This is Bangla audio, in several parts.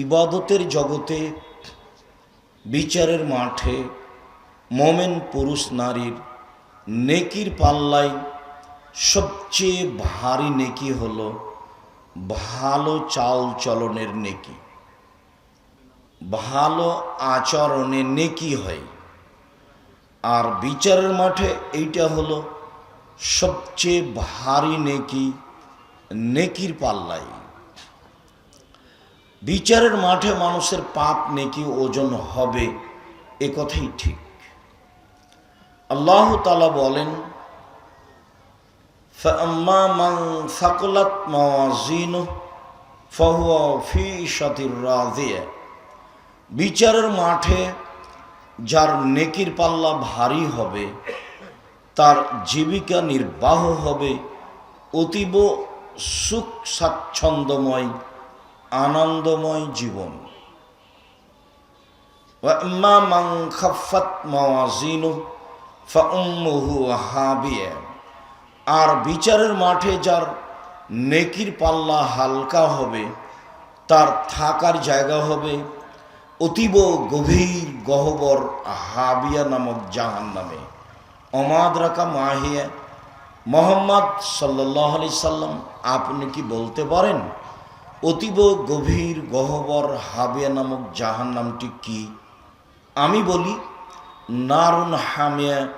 ইবাদতের জগতে, বিচারের মাঠে, মোমেন পুরুষ নারীর নেকির পাল্লায় সবচেয়ে ভারী নেকি হল ভালো চাল চলনের নেকি। ভালো আচরণে নেকি হয়। আর বিচারের মাঠে এইটা হলো সবচেয়ে ভারী নেকি, নেকির পাল্লাই বিচারের মাঠে মানুষের পাপ নেকি ওজন হবে, এ কথাই ঠিক। আল্লাহ তালা বলেন বিচারের মাঠে যার নেকির পাল্লা ভারী হবে, তার জীবিকা নির্বাহ হবে, অতীব সুখ স্বাচ্ছন্দ্যময় আনন্দময় জীবন وأما من خفت موازينه فأمه هاوية আর বিচারের মাঠে যার নেকির পাল্লা হালকা হবে তার থাকার জায়গা হবে অতীব গভীর গহবর হাবিয়া নামক জাহান নামে অমাদ রাকা মাহিয়া মোহাম্মদ সাল্লাহ আলি সাল্লাম আপনি কি বলতে পারেন অতীব গভীর গহবর হাবিয়া নামক জাহান নামটি কি? আমি বলি, নারুন হামিয়া,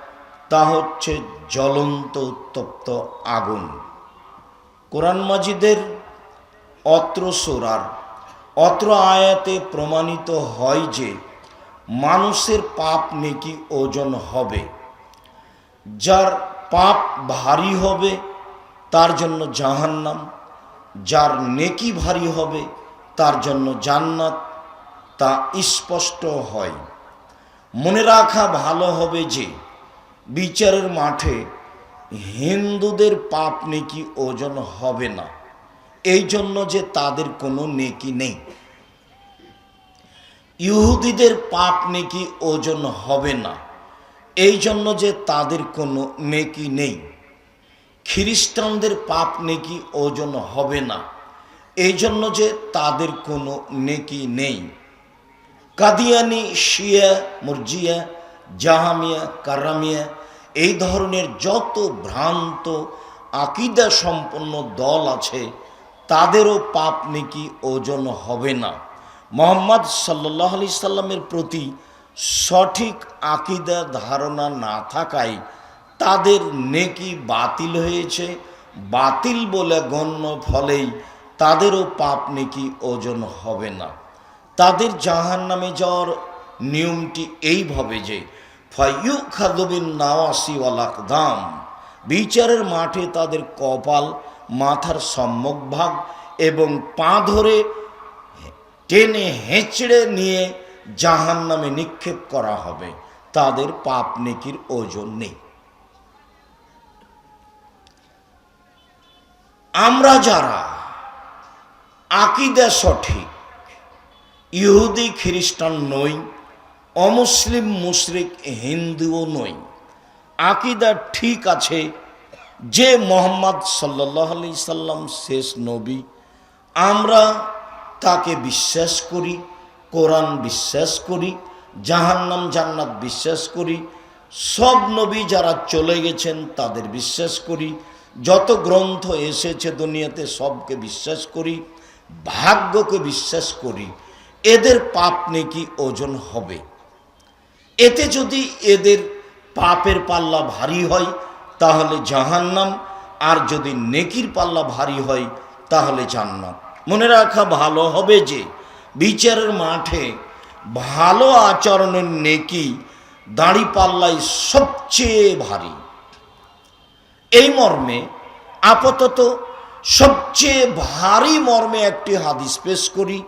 তা হচ্ছে জ্বলন্ত উত্তপ্ত আগুন। কোরআন মাজিদের অত্র সোরার অত্র আয়াতে প্রমাণিত হয় যে মানুষের পাপ নেকি ওজন হবে। যার পাপ ভারী হবে, তার জন্য জাহান্নাম যার নেকি ভারী হবে, তার জন্য জান্নাত তা স্পষ্ট হয়। মনে রাখা ভালো হবে যে, বিচারের মাঠে হিন্দুদের পাপ নেকি ওজন হবে না। এই জন্য যে তাদের কোনো নেকি নেই। ইহুদিদের পাপ নেকি ওজন হবে না। এই জন্য যে তাদের কোনো নেকি নেই। খ্রিস্টানদের পাপ নেকি ওজন হবে না। এই জন্য যে তাদের কোনো নেকি নেই। কাদিয়ানি, শিয়া, মুরজিয়া, জাহামিয়া, কারামিয়া এই ধরনের যত ভ্রান্ত, আকিদা সম্পন্ন দল আছে, তাদেরও পাপ নেকি ওজন হবে না। মোহাম্মদ সাল্লাহ আলি সাল্লামের প্রতি সঠিক আকিদা ধারণা না থাকায় তাদের নেকি বাতিল হয়েছে। বাতিল বলে গণ্য ফলেই তাদেরও পাপ নেকি ওজন হবে না। তাদের জাহান নামে যাওয়ার নিয়মটি এইভাবে যে ফাইয়ু খাদবিন নাওয়াসিওয়ালা দাম বিচারের মাঠে তাদের কপাল, মাথার সম্মুখ ভাগ এবং পা ধরে টেনে হেঁচড়ে নিয়ে জাহান নামে নিক্ষেপ করা হবে। তাদের পাপ নেকির ওজন নেই। আমরা যারা আকিদা সঠিক, ইহুদি, খ্রিস্টান নই, অমুসলিম, মুশরিক, হিন্দুও নই, আকিদা ঠিক আছে যে মোহাম্মদ সাল্লাহ আলি সাল্লাম শেষ নবী, আমরা তাকে বিশ্বাস করি, কোরআন বিশ্বাস করি, জাহান্নাম, জান্নাত বিশ্বাস করি, সব নবী যারা চলে গেছেন তাদের বিশ্বাস করি যত গ্রন্থ এসেছে দুনিয়াতে সবকে বিশ্বাস করি, ভাগ্যকে বিশ্বাস করি, এদের পাপ নেকি ওজন হবে। এতে যদি এদের পাপের পাল্লা ভারী হয়, তাহলে জাহান্নাম, আর যদি নেকির পাল্লা ভারী হয়, তাহলে জান্নাত। মনে রাখা ভালো হবে যে, বিচারের মাঠে ভালো আচরণের নেকি, দাড়ি পাল্লাই সবচেয়ে ভারী। এই মর্মে আপাতত সবচেয়ে ভারী মর্মে একটি হাদিস পেশ করি।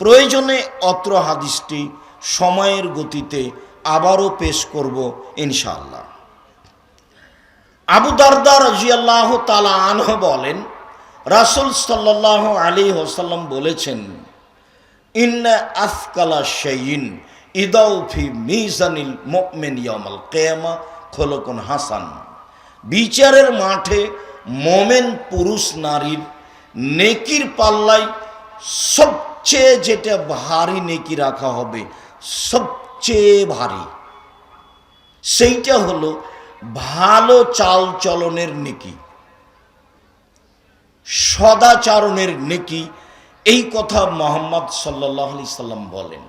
প্রয়োজনে অত্র হাদিসটি সময়ের গতিতে আবারও পেশ করব ইনশাআল্লাহ। আবু দারদা রাজিয়াল্লাহ তালা আনহ বলেন, রাসুল সাল্লাহ আলী হোসাল্লাম বলেছেন, ইন্না আফকালা শাইন ইদাউফি মিজানিল মুমিন ইয়ামাল কেয়ামা খোলকুন হাসান। বিচারের মাঠে মোমেন পুরুষ নারীর নেকির পাল্লায় সবচেয়ে যেটা ভারী নেকি রাখা হবে, সবচেয়ে ভারী। সেইটা হলো ভালো চাল চলনের নেকি। সদাচারণের নেকি, এই কথা মোহাম্মদ সাল্লাহ সাল্লাম বলেন।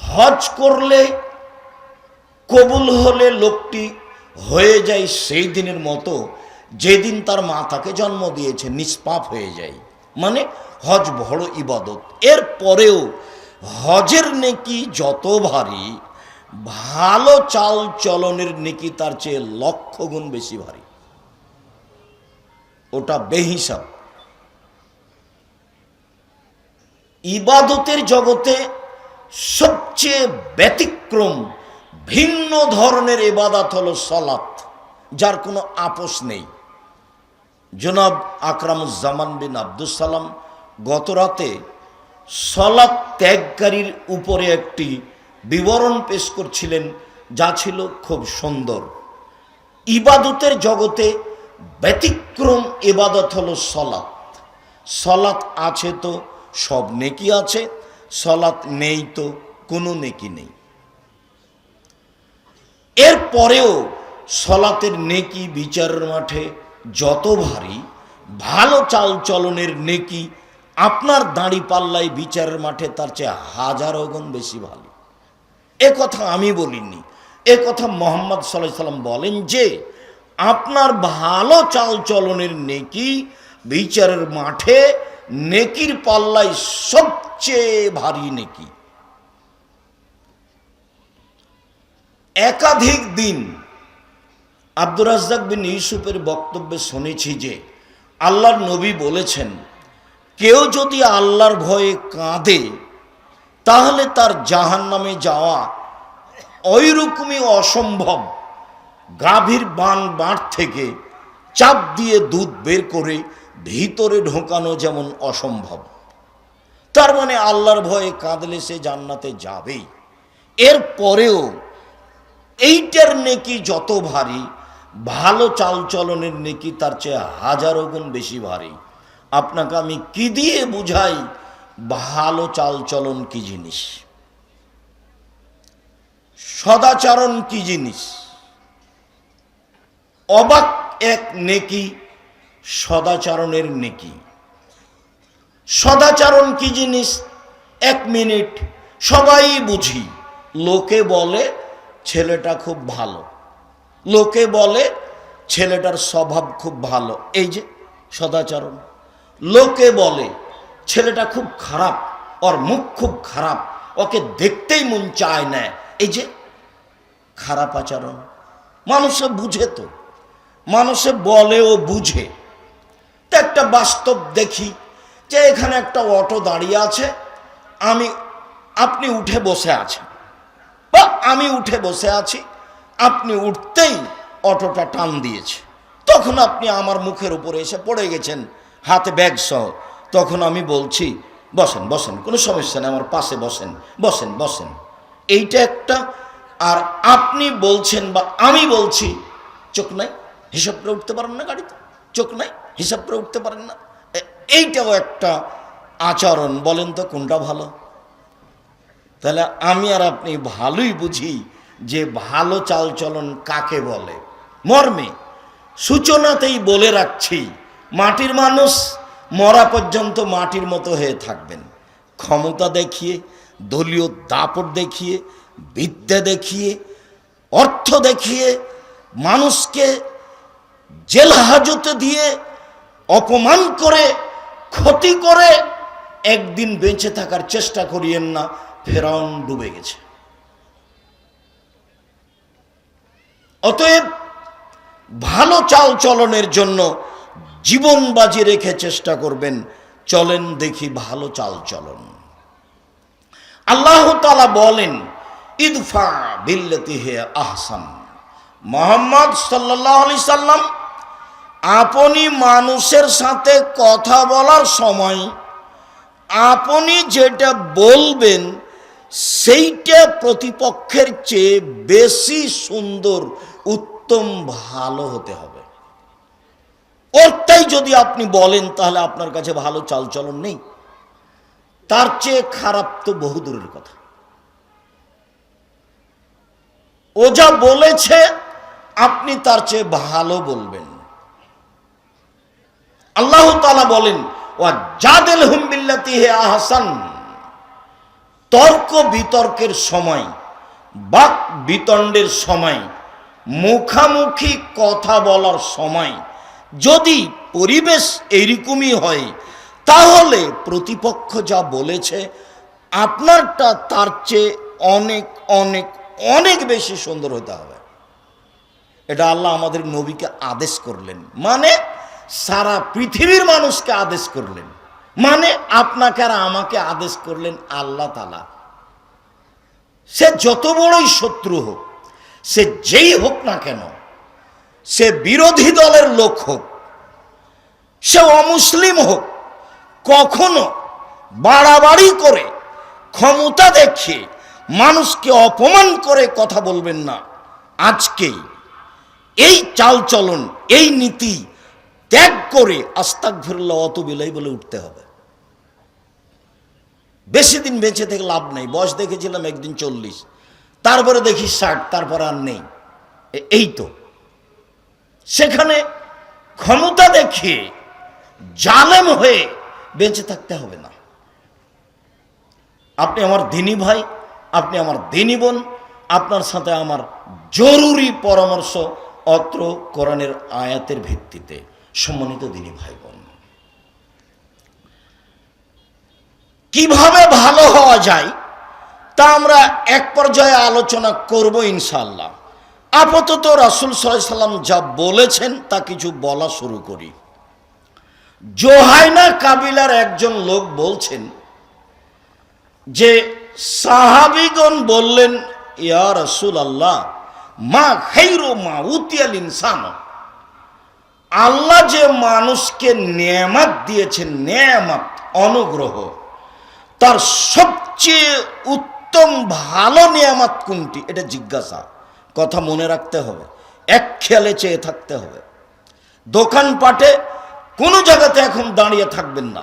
হজ করলে কবুল হলে লোকটি হয়ে যায় সেই দিনের মতো যেদিন তার মা তাকে জন্ম দিয়েছে, নিষ্পাপ হয়ে যায়। মানে হজ বড় ইবাদত। এর পরেও হজের নেকি যত ভারী, ভালো চাল চলনের নেকি তার চেয়ে লক্ষ গুণ বেশি ভারী। ওটা বেহিসাব। ইবাদতের জগতে সবচেয়ে ব্যতিক্রম ভিন্ন ধরনের ইবাদত হলো সলাত, যার কোনো আপোষ নেই। জনাব আকরামুজ্জামান বিন আব্দুল সালাম গত রাতে সলাৎ ত্যাগকারীর উপরে একটি বিবরণ পেশ করছিলেন, যা ছিল খুব সুন্দর। ইবাদতের জগতে ব্যতিক্রম ইবাদত হলো সলাৎ সলাৎ আছে তো, সব নেকি আছে সলাৎ নেই তো, কোনো নেকি নেই। এর পরেও সলাতের নেকি বিচারের মাঠে যত ভারী, ভালো চাল চলনের নেকি আপনার দাঁড়ি পাল্লায় বিচারের মাঠে তার চেয়ে হাজারো গুণ বেশি ভালো এ কথা আমি বলিনি। এ কথা মোহাম্মদ সাল্লাহ সাল্লাম বলেন যে, আপনার ভালো চাল চলনের নেকি বিচারের মাঠে নেকির পাল্লায় সবচেয়ে ভারী নেকি। একাধিক দিন আব্দুর রাজ্জাক বিন ইউসুফের বক্তব্যে শুনেছি যে আল্লাহর নবী বলেছেন, কেউ যদি আল্লাহর ভয়ে কাঁদে, তাহলে তার জাহান নামে যাওয়া ওইরকমই অসম্ভব। গাভীর বান বাঁট থেকে চাপ দিয়ে দুধ বের করে ভিতরে ঢোকানো যেমন অসম্ভব। তার মানে আল্লাহর ভয়ে কাঁদলে সে জান্নাতে যাবেই। এর পরেও এইটার নেকি যত ভারী, ভালো চালচলনের নেকি তার চেয়ে হাজারো গুণ বেশি ভারী। আপনাকে আমি কি দিয়ে বুঝাই, ভালো চালচলন কি জিনিস? সদাচরণ কি জিনিস? অবাক এক নেকি, সদাচরণের নেকি। সদাচরণ কি জিনিস? এক মিনিট, সবাই বুঝি। লোকে বলে ছেলেটা খুব ভালো। লোকে বলে ছেলেটার স্বভাব খুব ভালো। এই যে সদাচরণ। লোকে বলে ছেলেটা খুব খারাপ, ওর মুখ খুব খারাপ, ওকে দেখতেই মন চায় না। এই যে খারাপ আচরণ। মানুষে বুঝে তো। মানুষে বলে ও বুঝে। তো একটা বাস্তব দেখি যে এখানে একটা অটো দাঁড়িয়ে আছে। আমি, আপনি উঠে বসে আছেন। বা আমি উঠে বসে আছি। আপনি উঠতেই অটোটা টান দিয়েছে। তখন আপনি আমার মুখের উপরে এসে পড়ে গেছেন, হাতে ব্যাগ সহ। তখন আমি বলছি, বসেন বসেন, কোনো সমস্যা নেই, আমার পাশে বসেন বসেন বসেন। এইটা একটা, আর আপনি বলছেন বা আমি বলছি, চোখ নাই, হিসাব করে উঠতে পারেন না গাড়িতে, চোখ নাই, হিসাব করে উঠতে পারেন না। এইটাও একটা আচরণ, বলেন তো কোনটা ভালো? তাহলে আমি আর আপনি ভালোই বুঝি যে ভালো চালচলন কাকে বলে? মর্মে। সূচনাতেই বলে রাখছি, মাটির মানুষ মরা পর্যন্ত মাটির মতো হয়ে থাকবেন। ক্ষমতা দেখিয়ে, দলীয় দাপট দেখিয়ে, বিদ্যা দেখিয়ে, অর্থ দেখিয়ে, মানুষকে জেল হাজতে দিয়ে অপমান করে, ক্ষতি করে একদিন বেঁচে থাকার চেষ্টা করিয়েন না। ফেরাউন ডুবে গেছে। অতএব ভালো চাল চলনের জন্য জীবন বাজি রেখে চেষ্টা করবেন, চলেন দেখি ভালো চাল চলন আল্লাহ তালা বলেন, ইদফা বিল্লতি হে আহসান। মোহাম্মদ সাল্লাহ আলি সাল্লাম আপনি মানুষের সাথে কথা বলার সময় আপনি যেটা বলবেন সেইটা প্রতিপক্ষের চেয়ে বেশি সুন্দর, উত্তম, ভালো হতে হবে। ওরটাই যদি আপনি বলেন, তাহলে আপনার কাছে ভালো চালচলন নেই। তার চেয়ে খারাপ তো বহু দূরের কথা। ও যা বলেছে, আপনি তার চেয়ে ভালো বলবেন। আল্লাহ তালা বলেন ও জাদেল হুমবিল্লাতি হে আহসান। তর্ক বিতর্কের সময়, বাক বিতণ্ডের সময়, মুখামুখি কথা বলার সময়, যদি পরিবেশ এইরকমই হয়, তাহলে প্রতিপক্ষ যা বলেছে, আপনারটা তার চেয়ে অনেক অনেক অনেক বেশি সুন্দর হতে হবে। এটা আল্লাহ আমাদের নবীকে আদেশ করলেন। মানে সারা পৃথিবীর মানুষকে আদেশ করলেন। মানে আপনাকে আর আমাকে আদেশ করলেন আল্লাহ তালা সে যত বড়ই শত্রু হোক, সে যেই হোক না কেন, সে বিরোধী দলের লোক হোক, সে অমুসলিম হোক, কখনো বাড়াবাড়ি করে ক্ষমতা দেখিয়ে মানুষকে অপমান করে কথা বলবেন না। আজকেই এই চালচলন, এই নীতি ত্যাগ করে আস্তাক ফিরল্লা অত বিলাই বলে উঠতে হবে। বেশি দিন বেঁচে থেকে লাভ নেই। বয়স দেখেছিলাম একদিন চল্লিশ। তারপরে দেখি ষাট, তারপর আর নেই। এই তো। সেখানে ক্ষমতা দেখিয়ে জালেম হয়ে বেঁচে থাকতে হবে না। আপনি আমার দিনী ভাই, আপনি আমার দিনী বোন, আপনার সাথে আমার জরুরি পরামর্শ অত্র কোরআনের আয়াতের ভিত্তিতে সম্মানিত দিনী ভাই বোন। কীভাবে ভালো হওয়া যায়, তা আমরা এক পর্যায়ে আলোচনা করব ইনশাল্লাহ আপাতত রাসুল সাল্লাম যা বলেছেন, তা কিছু বলা শুরু করি। জোহাইনা কাবিলার একজন লোক বলছেন যে, সাহাবিগণ বললেন, ইয়া রসুল আল্লাহ মা খৈরো মা উতিয়াল ইনসান। আল্লাহ যে মানুষকে নেয়ামাত দিয়েছেন, নেয়ামাত, অনুগ্রহ। তার সবচেয়ে উত্তম ভালো নিয়ামাত কোনটি? এটা জিজ্ঞাসা। কথা মনে রাখতে হবে। এক খেয়ালে চেয়ে থাকতে হবে। দোকানপাটে কোনো জায়গাতে এখন দাঁড়িয়ে থাকবেন না।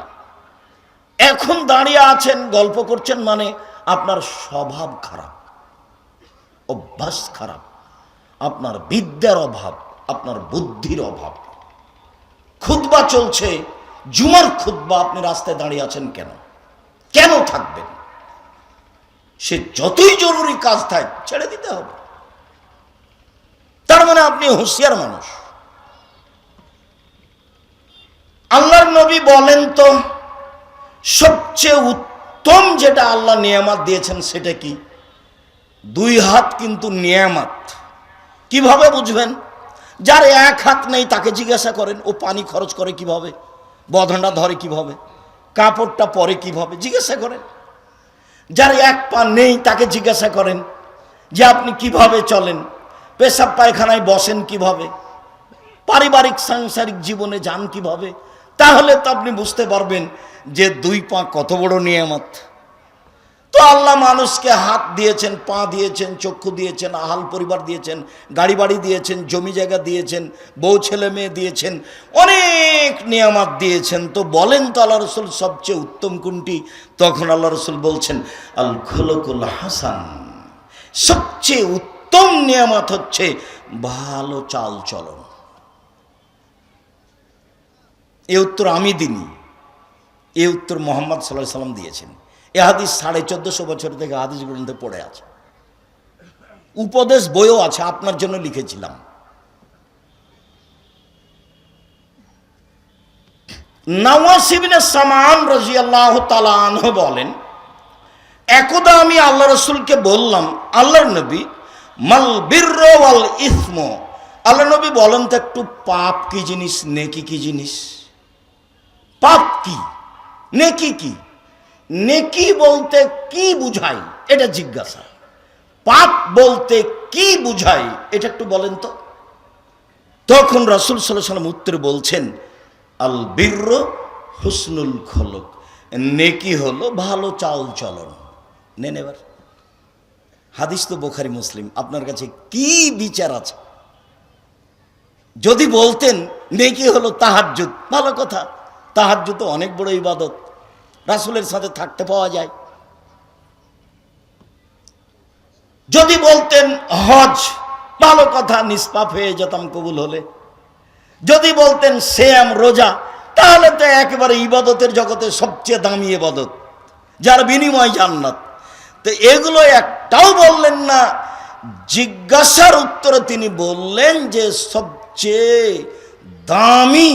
এখন দাঁড়িয়ে আছেন, গল্প করছেন মানে আপনার স্বভাব খারাপ, অভ্যাস খারাপ, আপনার বিদ্যার অভাব, আপনার বুদ্ধির অভাব। খুতবা চলছে। জুমার খুতবা আপনি রাস্তায় দাঁড়িয়ে আছেন কেন? কেন থাকবেন? সে যতই জরুরি কাজ থাক, ছেড়ে দিতে হবে। তার মানে আপনি হুঁশিয়ার মানুষ। আল্লাহর নবী বলেন তো, সবচেয়ে উত্তম যেটা আল্লাহ নিয়ামাত দিয়েছেন সেটা কি? দুই হাত কিন্তু নিয়ামাত। কীভাবে বুঝবেন? যার এক হাত নেই তাকে জিজ্ঞাসা করেন, ও পানি খরচ করে কীভাবে? বধনটা ধরে কীভাবে? কাপড়টা পরে কীভাবে? জিজ্ঞাসা করেন। যার এক পা নেই, তাকে জিজ্ঞাসা করেন যে, আপনি কীভাবে চলেন? পেশাব পায়খানায় বসেন কীভাবে? পারিবারিক, সাংসারিক জীবনে যান কীভাবে? তাহলে তো আপনি বুঝতে পারবেন যে দুই পা কত বড় নিয়ামত। তো আল্লাহ মানুষকে হাত দিয়েছেন, পা দিয়েছেন, চক্ষু দিয়েছেন, আহাল পরিবার দিয়েছেন গাড়ি বাড়ি দিয়েছেন, জমি জায়গা দিয়েছেন, বউ ছেলে মেয়ে দিয়েছেন, অনেক নিয়ামত দিয়েছেন। তো বলেন তো আল্লাহ রসুল সবচেয়ে উত্তম কোনটি? তখন আল্লাহ রসুল বলছেন, আল খোলকুল হাসান। সবচেয়ে উত্তম নিয়ামত হচ্ছে ভালো চাল চলন। এ উত্তর আমি দিনি এ উত্তর মোহাম্মদ সাল্লাহ সাল্লাম দিয়েছেন। এ হাদিস সাড়ে চোদ্দশো বছর থেকে হাদিস গ্রন্থে পড়ে আছে। উপদেশ বইও আছে, আপনার জন্য লিখেছিলাম। নওয়াসিবিনে সামান রাজি আল্লাহ বলেন, একদা আমি আল্লাহ রসুলকে বললাম, আল্লাহর নবী, মাল বীর ওয়াল ইসমো। আল্লাহ নবী বলেন, তো একটু পাপ কি জিনিস, নেকি কি জিনিস? পাপ কি? নেকি কি? নেকি বলতে কি বুঝাই? এটা জিজ্ঞাসা। পাপ বলতে কি বুঝাই? এটা একটু বলেন তো। তখন রাসুল সাল্লাম উত্তরে বলছেন, আল বীর হুসনুল খলক। নেকি হলো ভালো চাল চলন। নেন এবার। হাদিস তো বোখারি মুসলিম। আপনার কাছে কি বিচার আছে? যদি বলতেন, নেকি হলো তাহাজ্জুদ। ভালো কথা। তাহাজ্জুদ অনেক বড় ইবাদত। রাসুলের সাথে থাকতে পাওয়া যায়। যদি বলতেন, হজ, ভালো কথা, নিষ্পাপ হয়ে যেতাম কবুল হলে। যদি বলতেন, শ্যাম, রোজা, তাহলে তো একেবারে ইবাদতের জগতে সবচেয়ে দামি ইবাদত, যার বিনিময় জান্নাত। তো এগুলো একটাও বললেন না, জিজ্ঞাসার উত্তরে তিনি বললেন যে, সবচেয়ে দামি,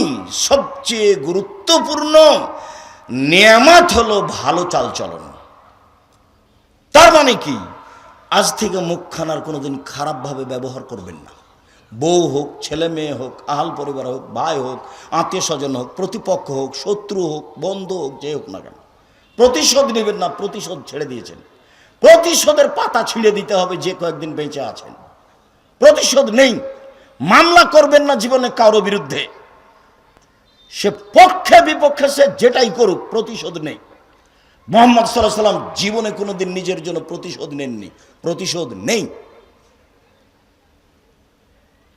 সবচেয়ে গুরুত্বপূর্ণ নিয়ামত হলো ভালো চালচলন তার মানে কি? আজ থেকে মুখখানার কোনোদিন খারাপভাবে ব্যবহার করবেন না। বউ হোক, ছেলে মেয়ে হোক, আহাল পরিবার হোক, ভাই হোক আত্মীয় স্বজন হোক, প্রতিপক্ষ হোক, শত্রু হোক, বন্ধু হোক, যে হোক না কেন। প্রতিশোধ নেবেন না, প্রতিশোধ ছেড়ে দিয়েছেন। প্রতিশোধের পাতা ছিঁড়ে দিতে হবে যে কয়েকদিন বেঁচে আছেন। প্রতিশোধ নেই। মামলা করবেন না জীবনে কারও বিরুদ্ধে। সে পক্ষে বিপক্ষে সে যেটাই করুক, প্রতিশোধ নেই। মোহাম্মদ সাল্লাহ সাল্লাম জীবনে কোনোদিন নিজের জন্য প্রতিশোধ নেননি। প্রতিশোধ নেই।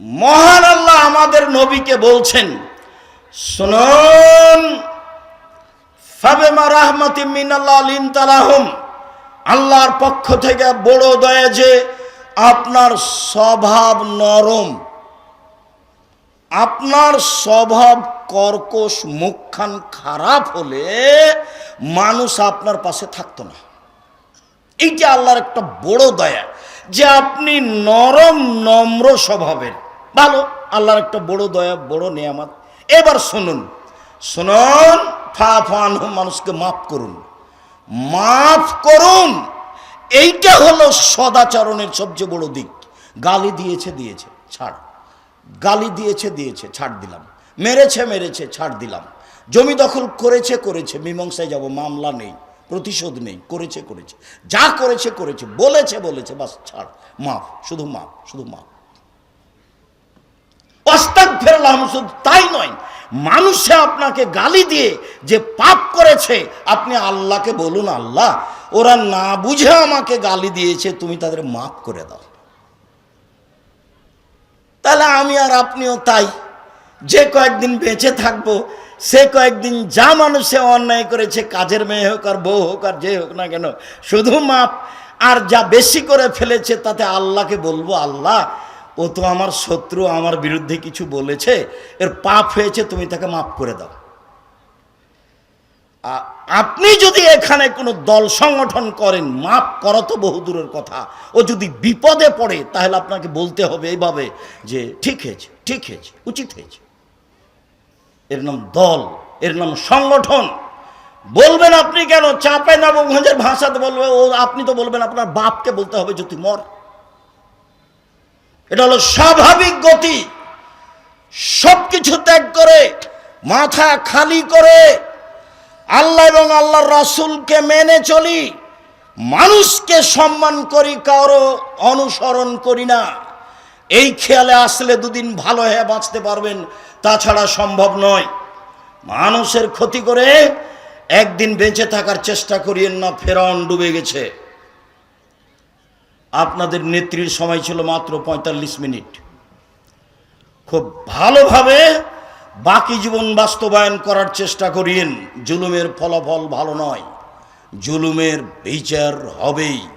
মহান আল্লাহ আমাদের নবীকে বলছেন, শুনুন আল্লাহর পক্ষ থেকে বড় দয়া যে আপনার স্বভাব নরম। আপনার স্বভাব, কর্কশ, মুখখান খারাপ হলে মানুষ আপনার পাশে থাকতো না। এইটা আল্লাহর একটা বড় দয়া, যে আপনি নরম, নম্র স্বভাবের। ভালো, আল্লাহর একটা বড় দয়া, বড় নিয়ামত। এবার শুনুন শুনুন ফা ফান মানুষকে মাফ করুন। মাফ করুন, এইটা হলো সদাচরণের সবচেয়ে বড় দিক। গালি দিয়েছে দিয়েছে, ছাড়। গালি দিয়েছে দিয়েছে, ছাড় দিলাম। মেরেছে মেরেছে, ছাড় দিলাম। জমি দখল করেছে করেছে, মীমাংসায় যাব, মামলা নেই, প্রতিশোধ নেই, করেছে করেছে। যা করেছে করেছে, বলেছে বলেছে, বাস ছাড়, মাফ, শুধু মাফ শুধু মাফ। অস্তাক ফেরলাম শুধু তাই নয়, মানুষে আপনাকে গালি দিয়ে যে পাপ করেছে, আপনি আল্লাহকে বলুন, আল্লাহ, ওরা না বুঝে আমাকে গালি দিয়েছে, তুমি তাদের মাফ করে দাও। তাহলে আমি আর আপনিও তাই। যে কয়েকদিন বেঁচে থাকব, সে কয়েকদিন যা মানুষে অন্যায় করেছে, কাজের মেয়ে হোক আর বউ হোক আর যে হোক না কেন, শুধু মাপ। আর যা বেশি করে ফেলেছে, তাতে আল্লাহকে বলব, আল্লাহ, ও তো আমার শত্রু, আমার বিরুদ্ধে কিছু বলেছে, এর পাপ হয়েছে, তুমি তাকে মাফ করে দাও। আপনি যদি এখানে কোনো দল সংগঠন করেন মাপ করা তো বহুদূরের কথা। ও যদি বিপদে পড়ে, তাহলে আপনাকে বলতে হবে এইভাবে যে, ঠিক হয়েছে ঠিক হয়েছে, উচিত হয়েছে। এর নাম দল, এর নাম সংগঠন। বলবেন আপনি কেন? চাপে নবগঞ্জের ভাষাতে বলবে, ও আপনি তো বলবেন, আপনার বাপকে বলতে হবে যদি মর। এটা হলো স্বাভাবিক গতি। সব কিছু ত্যাগ করে, মাথা খালি করে আল্লাহ এবং আল্লাহর রাসূলকে মেনে চলি। মানুষকে সম্মান করি, কারও অনুসরণ করি না। এই খেয়ালে আসলে দুদিন ভালো হয়ে বাঁচতে পারবেন তাছাড়া সম্ভব নয়। মানুষের ক্ষতি করে একদিন বেঁচে থাকার চেষ্টা করিয়েন না, ফেরাউন ডুবে গেছে। আপনাদের নেত্রীর সময় ছিল মাত্র পঁয়তাল্লিশ মিনিট। খুব ভালোভাবে বাকি জীবন বাস্তবায়ন করার চেষ্টা করিয়েন। জুলুমের ফলাফল ভালো নয়। জুলুমের বিচার হবেই।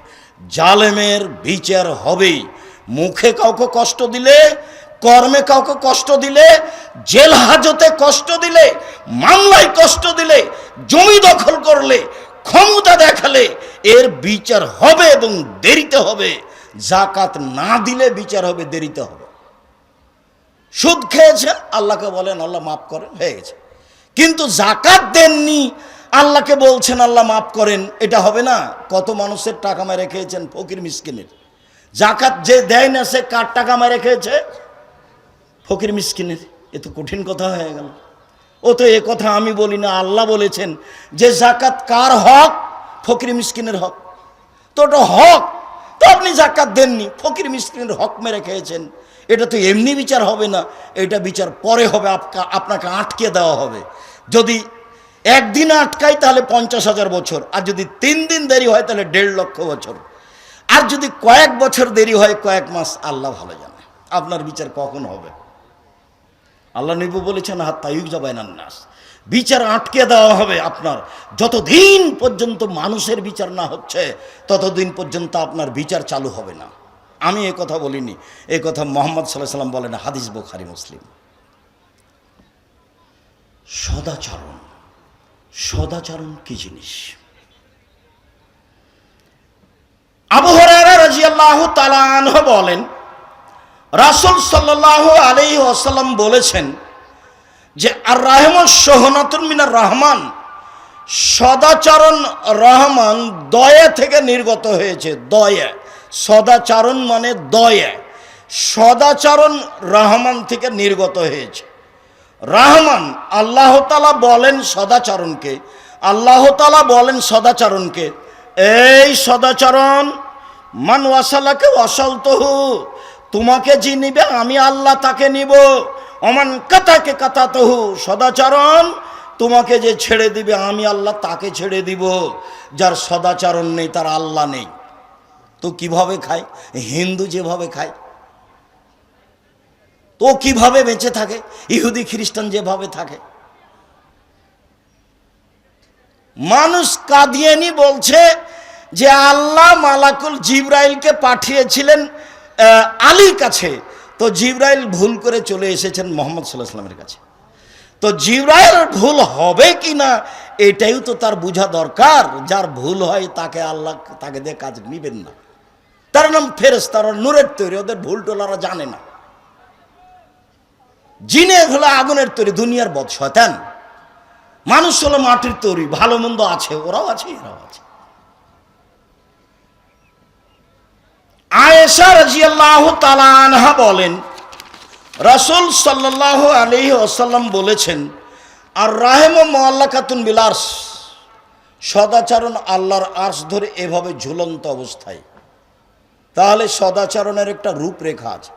জালেমের বিচার হবেই। মুখে কাউকে কষ্ট দিলে, কর্মে কাউকে কষ্ট দিলে, জেল হাজতে কষ্ট দিলে, মামলায় কষ্ট দিলে, জমি দখল করলে, ক্ষমতা দেখালে, এর বিচার হবে এবং দেরিতে হবে। জাকাত না দিলে বিচার হবে, দেরিতে হবে। সুদ খেয়েছেন আল্লাহকে বলেন, আল্লাহ মাফ করেন হয়ে গেছে। কিন্তু জাকাত দেননি, আল্লাহকে বলছেন, আল্লাহ মাফ করেন। এটা হবে না। কত মানুষের টাকা মেরে খেয়েছেন, ফকির মিসকিনের। জাকাত যে দেয় না, সে কার টাকা মেরে খেয়েছে? ফকির মিসকিনের। এ তো কঠিন কথা হয়ে গেল। ও তো এ কথা আমি বলি না, আল্লাহ বলেছেন যে জাকাত কার হক? ফকির মিসকিনের হক। তো ওটা হক। তো আপনি জাকাত দেননি, ফকির মিসকিনের হক মেরে খেয়েছেন। এটা তো এমনি বিচার হবে না, এটা বিচার পরে হবে আপনাকে আটকে দেওয়া হবে। যদি একদিন আটকাই, তাহলে পঞ্চাশ হাজার বছর, আর যদি তিন দিন দেরি হয়, তাহলে দেড় লক্ষ বছর। আর যদি কয়েক বছর দেরি হয়, কয়েক মাস, আল্লাহ ভালো জানে, আপনার বিচার কখন হবে। আল্লাহ নবী বলেছেন হাত তাইক যাবাই নাস বিচার আটকে দেওয়া হবে আপনার। যতদিন পর্যন্ত মানুষের বিচার না হচ্ছে, ততদিন পর্যন্ত আপনার বিচার চালু হবে না। আমি এ কথা বলিনি। এ কথা মোহাম্মদ সাল্লাহ সাল্লাম বলেন, হাদিস বোখারি, মুসলিম। সদাচরণ। সদাচরণ কি জিনিস? আবু হরারা রাজিয়াল্লাহু তাআলা বলেন, রাসূল সাল্লাল্লাহু আলাইহি ওয়াসাল্লাম বলেছেন যে আর রাহমান সোহনাতুন মিনার রহমান। সদাচরণ রহমান দয়া থেকে নির্গত হয়েছে, দয়া। সদাচরণ মানে দয়া। সদাচরণ রহমান থেকে নির্গত হয়েছে। রহমান, আল্লাহ তালা বলেন সদাচরণকে। আল্লাহ তালা বলেন সদাচরণকে। এই সদাচরণ, মান ওয়াসালাকে অসলতহু তোমাকে যে নিবে, আমি আল্লাহ তাকে নিব। অমান কাতাকে কাতাতহু, সদাচরণ তোমাকে যে ছেড়ে দিবে, আমি আল্লাহ তাকে ছেড়ে দিব। যার সদাচরণ নেই, তার আল্লাহ নেই। তো কীভাবে খায়? হিন্দু যেভাবে খায়। তো কীভাবে বেঁচে থাকে? ইহুদি, খ্রিস্টান যেভাবে থাকে। মানুষ কাদিয়ানি বলছে যে আল্লাহ মালাকুল জিব্রাইলকে পাঠিয়েছিলেন আলীর কাছে। তো জিব্রাইল ভুল করে চলে এসেছেন মোহাম্মদ সাল্লাহ কাছে। তো জিব্রাইল ভুল হবে কি না, এটাই তো তার বোঝা দরকার। যার ভুল হয় তাকে আল্লাহ তাকে দিয়ে কাজ নিবেন না। তার নাম ফেরেস তারা নূরের তৈরি, ওদের ভুল টোলারা জানে না। জিনে হলো আগুনের তৈরি, দুনিয়ার বদ শয়তান। মানুষ হলো মাটির তৈরি, ভালো মন্দ আছে, ওরাও আছে, এরাও আছে। আয়েশা রাজিয়াল্লাহ তালা আনহা বলেন, রাসূল সাল্লাল্লাহু আলাইহি ওয়াসাল্লাম বলেছেন, আর রাহেম মোয়াল্লা খাতুন বিলাস সদাচরণ আল্লাহর আর্শ ধরে এভাবে ঝুলন্ত অবস্থায়। তাহলে সদাচরণের একটা রূপরেখা আছে।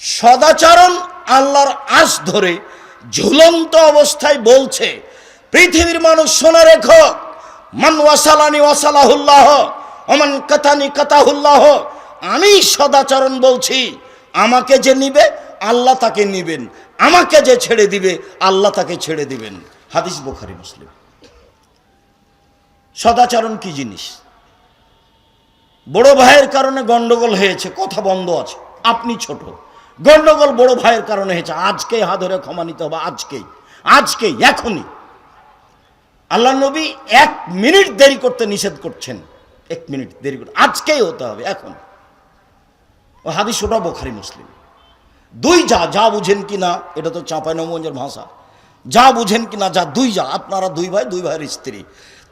সদাচরণ আল্লাহর আশ ধরে ঝুলন্ত অবস্থায় বলছে, পৃথিবীর মানুষ শোনা রেখো, মান ওয়াসালানি ওয়াসালাহুল্লাহ অমান কাতানি কাতাহুল্লাহ, আমি সদাচরণ বলছি, আমাকে যে নিবে, আল্লাহ তাকে নিবেন, আমাকে যে ছেড়ে দিবে, আল্লাহ তাকে ছেড়ে দিবেন। হাদিস বুখারি, মুসলিম। সদাচরণ কি জিনিস? বড় ভাইয়ের কারণে গন্ডগোল হয়েছে, কথা বন্ধ আছে, আপনি ছোট। গন্ডগোল বড় ভাইয়ের কারণে হয়েছে, আজকেই হাত ধরে ক্ষমা নিতে হবে, আজকেই আজকেই, এখনই। আল্লাহ নবী এক মিনিট দেরি করতে নিষেধ করছেন, এক মিনিট দেরি করতে, আজকেই হতে হবে, এখন। ও হাদিস ওটা বোখারি মুসলিম। দুই যা যা বুঝেন কি না এটা তো চাঁপাই নবগঞ্জের ভাষা। যা বুঝেন কি না যা দুই যা, আপনারা দুই ভাই, দুই ভাইয়ের স্ত্রী।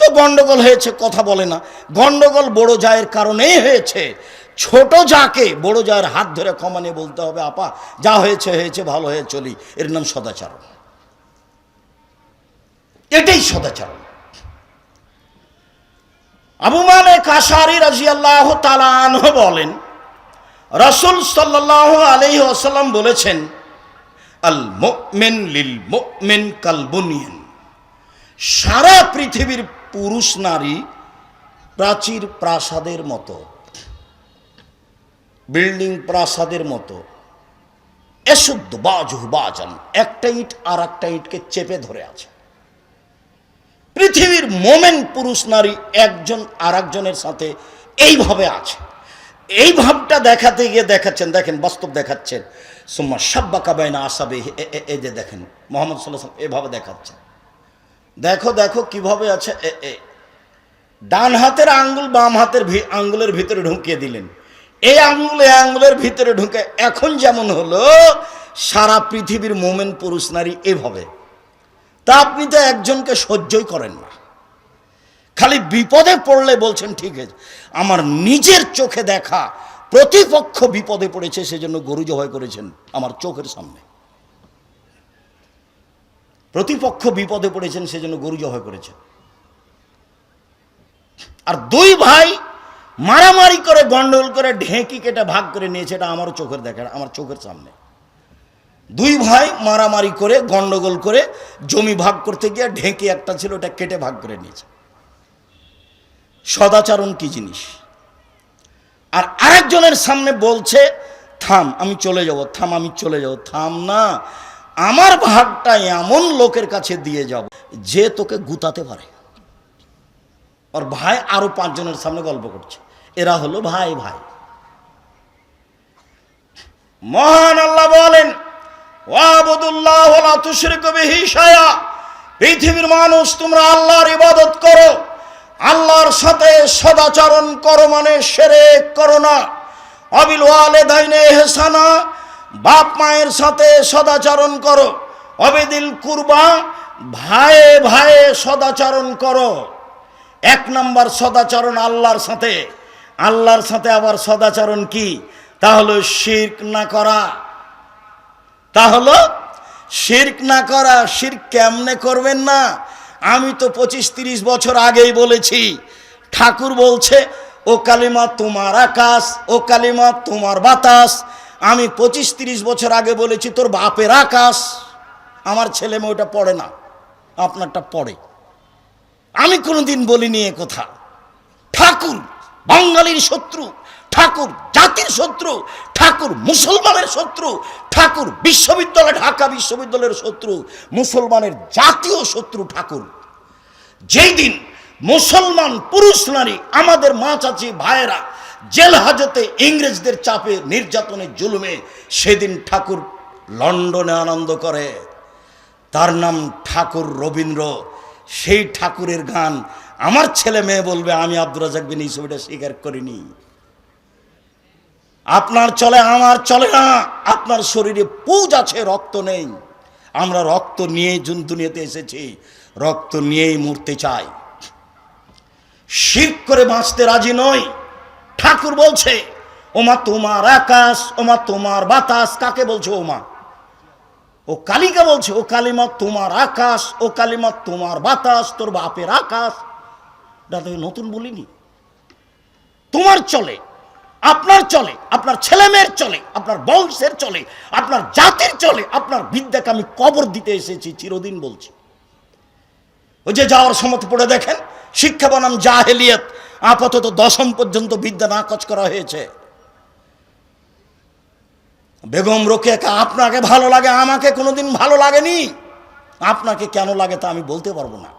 তো গন্ডগোল হয়েছে, কথা বলে না। গন্ডগোল বড় জায়ের কারণেই হয়েছে। ছোট যাকে বড় জায়ের হাত ধরে ক্ষমা নিয়ে বলতে হবে, আপা, যা হয়েছে হয়েছে, ভালো হয়ে চলি। এর নাম সদাচরণ। এটাই সদাচরণ। আবু মানে কাশারি রাজিয়াল্লাহ তালানহ বলেন, রসুল সাল্লাহ আলহি আসাল্লাম বলেছেন, আল মুমিন লিল মুমিন কাল বুনিয়ান। সারা পৃথিবীর পুরুষ নারী প্রাচীর প্রাসাদের মতো, বিল্ডিং প্রাসাদের মতো, এশুদ্ধ বাজু বাজান, একটা ইট আর একটা ইটকে চেপে ধরে আছে। পৃথিবীর মোমেন পুরুষ নারী একজন আর একজনের সাথে এইভাবে আছে। এই ভাবটা দেখাতে গিয়ে দেখাচ্ছেন, দেখেন বাস্তব দেখাচ্ছেন। সুম্মা সাব্বা কাবাইনা আসাবে এ- যে দেখেন, মোহাম্মদ সাল্লাহ এভাবে দেখাচ্ছেন। দেখো দেখো কীভাবে আছে। এ এ। ডান হাতের আঙ্গুল, বাম হাতের আঙ্গুলের ভিতরে ঢুকিয়ে দিলেন। এই আঙ্গুল, এই আঙ্গুলের ভিতরে ঢুকে এখন যেমন হলো, সারা পৃথিবীর মোমেন পুরুষ নারী এভাবে। তা আপনি তো একজনকে সহ্যই করেন না। খালি বিপদে পড়লে বলছেন, ঠিক আছে, আমার নিজের চোখে দেখা, প্রতিপক্ষ বিপদে পড়েছে, সেজন্য গরু জবাই করেছেন আমার চোখের সামনে। প্রতিপক্ষ বিপদে পড়েছেন, সেজন্য গরু জবাই করেছেন। আর দুই ভাই মারামারি করে, গন্ডগোল করে, ঢেঁকি কেটে ভাগ করে নিয়েছে, এটা আমারও চোখের দেখা, আমার চোখের সামনে। দুই ভাই মারামারি করে, গন্ডগোল করে, জমি ভাগ করতে গিয়ে ঢেঁকি একটা ছিল, ওটা কেটে ভাগ করে নিয়েছে। সদাচরণ কি জিনিস? আর আরেকজনের সামনে বলছে, থাম, আমি চলে যাব, থাম, আমি চলে যাব, থাম না। আমার ভাগটা এমন লোকের কাছে দিয়ে যাব যে তোকে গুতাতে পারে। ওর ভাই আরও পাঁচজনের সামনে গল্প করছে। এরা হলো ভাই ভাই। মহান আল্লাহ বলেন পৃথিবীর মানুষ, তোমরা আল্লাহর ইবাদত করো। আল্লাহর সাথে সদাচরণ করো মানে সেরে করো না। অবিল ওয়ালে দাইনে ইহসানা বাপ মায়ের সাথে সদাচরণ করো। অবেদিল কুরবা ভাইয়ে ভাইয়ে সদাচরণ করো। এক নম্বর সদাচরণ আল্লাহর সাথে। আল্লাহর সাথে আবার সদাচরণ কি? তা হলো শির্ক না করা। তা হলো শির্ক না করা, শির্ক কেমনে করবেন না? আমি তো পঁচিশ তিরিশ বছর আগেই বলেছি, ঠাকুর বলছে, ও কালিমা তোমার আকাশ, ও কালিমা তোমার বাতাস আমি পঁচিশ তিরিশ বছর আগে বলেছি, তোর বাপের আকাশ, আমার ছেলে মেয়ে ওটা পড়ে না, আপনারটা পড়ে। আমি কোনোদিন বলিনি এ কথা। ঠাকুর বাঙালির শত্রু, ঠাকুর জাতির শত্রু, ঠাকুর মুসলমানের শত্রু, ঠাকুর বিশ্ববিদ্যালয়, ঢাকা বিশ্ববিদ্যালয়ের শত্রু, মুসলমানের জাতীয় শত্রু ঠাকুর। যেই দিন মুসলমান পুরুষ নারী, আমাদের মা চাচি, ভাইয়েরা জেল হাজতে ইংরেজদের চাপে নির্যাতনের জুলুমে সেদিন ঠাকুর লন্ডনে আনন্দ করে। তার নাম ঠাকুর রবীন্দ্র। সেই ঠাকুরের গান আমার ছেলে মেয়ে বলবে, আমি আব্দুর রাজাক ইসুফ এটা স্বীকার করিনি। আপনার চলে, আমার চলে না। আপনার শরীরে পুজ আছে, রক্ত নেই। আমরা রক্ত নিয়ে জুন দুনিয়াতে এসেছি। রক্ত নিয়েই মরতে চাই। শির করে বাঁচতে রাজি নই। ঠাকুর বলছে, ওমা তোমার আকাশ, ওমা তোমার বাতাস, কাকে বলছে ওমা? ও কালিকা বলছে, ও কালিমা তোমার আকাশ, ও কালিমা তোমার বাতাস, তোর বাপের আকাশ। দাদা নতুন বলিনি। তোমার চলে, আপনার চলে, আপনার ছেলে মেয়ের চলে, আপনার বংশের চলে, আপনার জাতির চলে, আপনার বিদ্যাকে আমি কবর দিতে এসেছি, চিরদিন বলছি। ওই যে যাওয়ার সময় পড়ে দেখেন, শিক্ষা বনাম জাহেলিয়ত আপাতত দশম পর্যন্ত বিদ্যা নাকচ করা হয়েছে। বেগম রোকেয়াকে আপনাকে ভালো লাগে, আমাকে কোনোদিন ভালো লাগেনি। আপনাকে কেন লাগে তা আমি বলতে পারব না।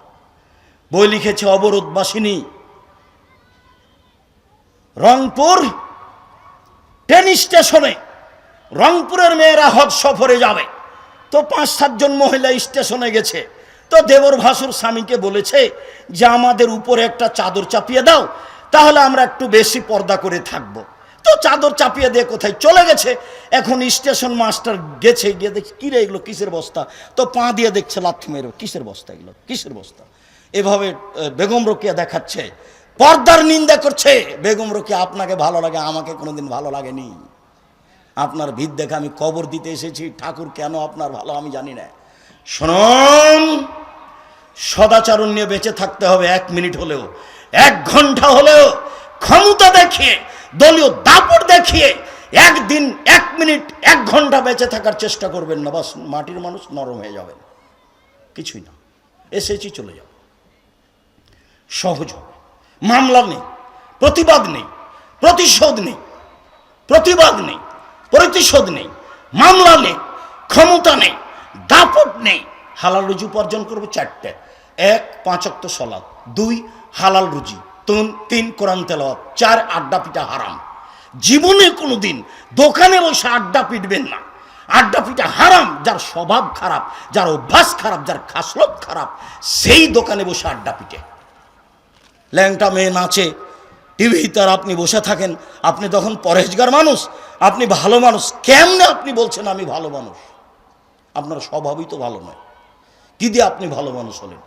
বই লিখেছে অবরোধবাসিনী রংপুর ট্রেন স্টেশনে রংপুরের মেয়েরা হজ সফরে যাবে। তো পাঁচ সাতজন মহিলা স্টেশনে গেছে। তো দেবর ভাসুর স্বামীকে বলেছে যে, আমাদের উপরে একটা চাদর চাপিয়ে দাও, তাহলে আমরা একটু বেশি পর্দা করে থাকব। তো চাদর চাপিয়ে দিয়ে কোথায় চলে গেছে? এখন স্টেশন মাস্টার গেছে, গিয়ে দেখছি কিরে এগুলো, কিসের বস্তা? তো পা দিয়ে দেখছে, লাথি মেরে, কিসের বস্তা এগুলো, কিসের বস্তা? এভাবে বেগম রোকিয়া দেখাচ্ছে, পর্দার নিন্দা করছে। বেগম রোকিয়া, আপনাকে ভালো লাগে, আমাকে কোনোদিন ভালো লাগেনি। আপনার ভিত দেখে আমি কবর দিতে এসেছি, ঠাকুর কেন আপনার ভালো আমি জানি না। শুনুন সদাচরণ নিয়ে বেঁচে থাকতে হবে এক মিনিট হলেও, এক ঘণ্টা হলেও, ক্ষমতা দেখিয়ে, দলীয় দাপট দেখিয়ে, একদিন এক মিনিট, এক ঘণ্টা বেঁচে থাকার চেষ্টা করবেন না, বাস মাটির মানুষ নরম হয়ে যাবেন। কিছুই না এসেছি চলে যাব। সহজ হবে। মামলা নেই, প্রতিবাদ নেই, প্রতিশোধ নেই, প্রতিবাদ নেই, প্রতিশোধ নেই, মামলা নেই, ক্ষমতা নেই দাপট নেই। হালাল রুজি উপার্জন করব চারটে। এক পাঁচক্ত সলাদ দুই, হালাল রুজি। তিন তিন, কোরআন তেলাওয়াত। চার, আড্ডা পিটা হারাম। জীবনে কোনো দিন দোকানে বসে আড্ডা পিটবেন না। আড্ডা পিটা হারাম, যার স্বভাব খারাপ, যার অভ্যাস খারাপ, যার খাসলত খারাপ, সেই দোকানে বসে আড্ডা পিটে। ল্যাংটা মেয়ে নাচে। টিভিতে আর আপনি বসে থাকেন। আপনি তখন পরেশগার মানুষ। আপনি ভালো মানুষ। কেমনে আপনি বলছেন আমি ভালো মানুষ? আপনার স্বভাবই তো ভালো নয়। কী দিয়ে আপনি ভালো মানুষ হলেন?